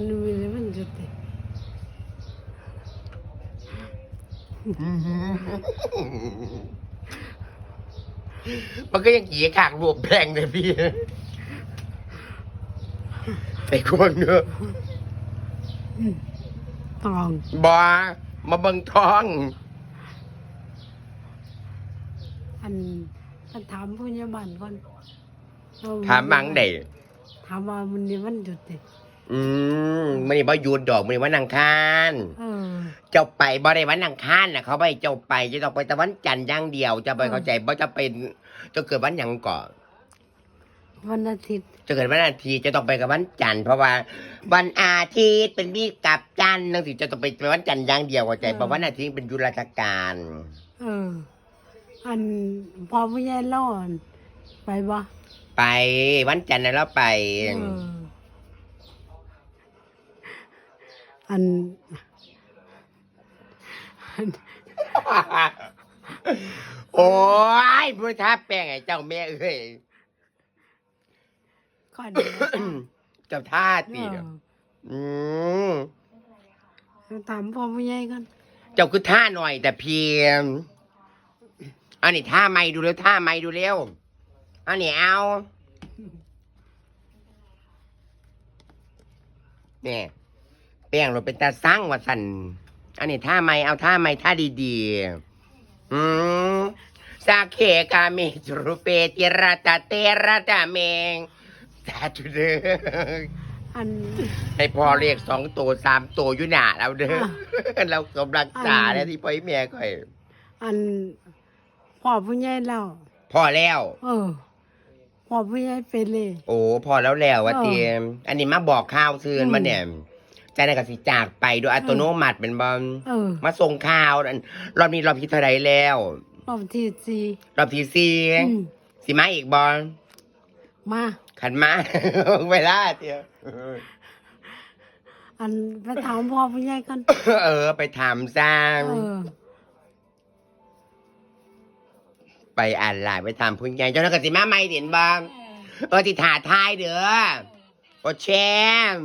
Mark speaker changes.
Speaker 1: มันมีอะไรมันจุดเด็
Speaker 2: มันก็ยังกี่ขางรวมแพงเลยพี่ไปกวงเนอะ
Speaker 1: ตอง
Speaker 2: บอมาเบิ่งท้อง
Speaker 1: อันอันถามผู้ใหญ่บ้านก่อนว่
Speaker 2: ถามมังได้
Speaker 1: ถามว่ามันนี่มันจุดเด็
Speaker 2: อืมมันนี่บ่หยุดดอกมันนี่วันอังคาร
Speaker 1: เออ
Speaker 2: เจ้าไปบ่ได้วันอังคารนะเขาไปเจ้าไปจะต้องไปแต่วันจันทร์อย่างเดียวจะไป
Speaker 1: อืม
Speaker 2: เข้าใจบ่จะเป็นจะเกิดวันหยังก่อน
Speaker 1: วันอาทิตย์
Speaker 2: จะเกิดวันอาทิตย์จะต้องไปกับวันจันทร์เพราะว่า วันอาทิตย์เป็นมีกับจันทร์นั่นสิจะต้องไปเป็นวันจันทร์อย่างเดียวเข้าใจเพราะวันอาทิตย์เป็นยุราชการ
Speaker 1: เออ อันพอผู้ใหญ่เล่าอันไปบ่
Speaker 2: ไปวันจันทร์นะเราไป
Speaker 1: เออ อันอัน
Speaker 2: โอ้ยพูดท้าแป้งไอ้เจ้าแม่เอ้ย
Speaker 1: ก่อนเดี๋ยว
Speaker 2: เจ้าท่า
Speaker 1: เอ
Speaker 2: ตี
Speaker 1: อ
Speaker 2: อืม
Speaker 1: ถามพ่อผู้ใหญ่กัน
Speaker 2: เจ้าคือท่าหน่อย แต่เพียงอันนี้ท่าไม่ดูเร็วท่าไม่ดูเร็วอันนี้เอาเนี่ย แป้งเราเป็นตาสร้างว่าสันอันนี้ท่าไม่เอาท่าไม่ท่าดีๆ อืมสาเคกาเมจรุเปติระตาเตระตาเมงสาธุเด้อ
Speaker 1: อัน
Speaker 2: ให้พอเรียกสองตัวสามตัวอยู่หนาเราเด้อเรากำลังจ่าแล้วที่พ่อแม่ก่อย
Speaker 1: อันพ่อผู้ใหญ่เล่า
Speaker 2: พอแล้ว
Speaker 1: เออพ่อผู้ใหญ่เป็นเลย
Speaker 2: โอ้พอแล้วแล้วว่า
Speaker 1: เออ
Speaker 2: เตรียมอันนี้มาบอกข่าวซื่น
Speaker 1: อืม
Speaker 2: มาเนี่ย ใจนันกสิจากไปโดยอัตโนมัติเป็นบอล
Speaker 1: เออ
Speaker 2: มาส่งข่าวอันรอบนี้รอบที่เท่าไรแล้ว
Speaker 1: รอบที่สี่
Speaker 2: รอบที่สี่
Speaker 1: อืม
Speaker 2: สิมาอีกบอล
Speaker 1: มา
Speaker 2: ขันมา เวลาเตียว
Speaker 1: อันไปถามพ่อผู้ใหญ่กัน
Speaker 2: เออ ไปถามสร้าง
Speaker 1: เออ
Speaker 2: ไปอ่านไลน์ไปถามผู้ใหญ่เจ้าหน้าที่มาไม่เห็นบ้างเออที่ถาทายเด้อโอแชม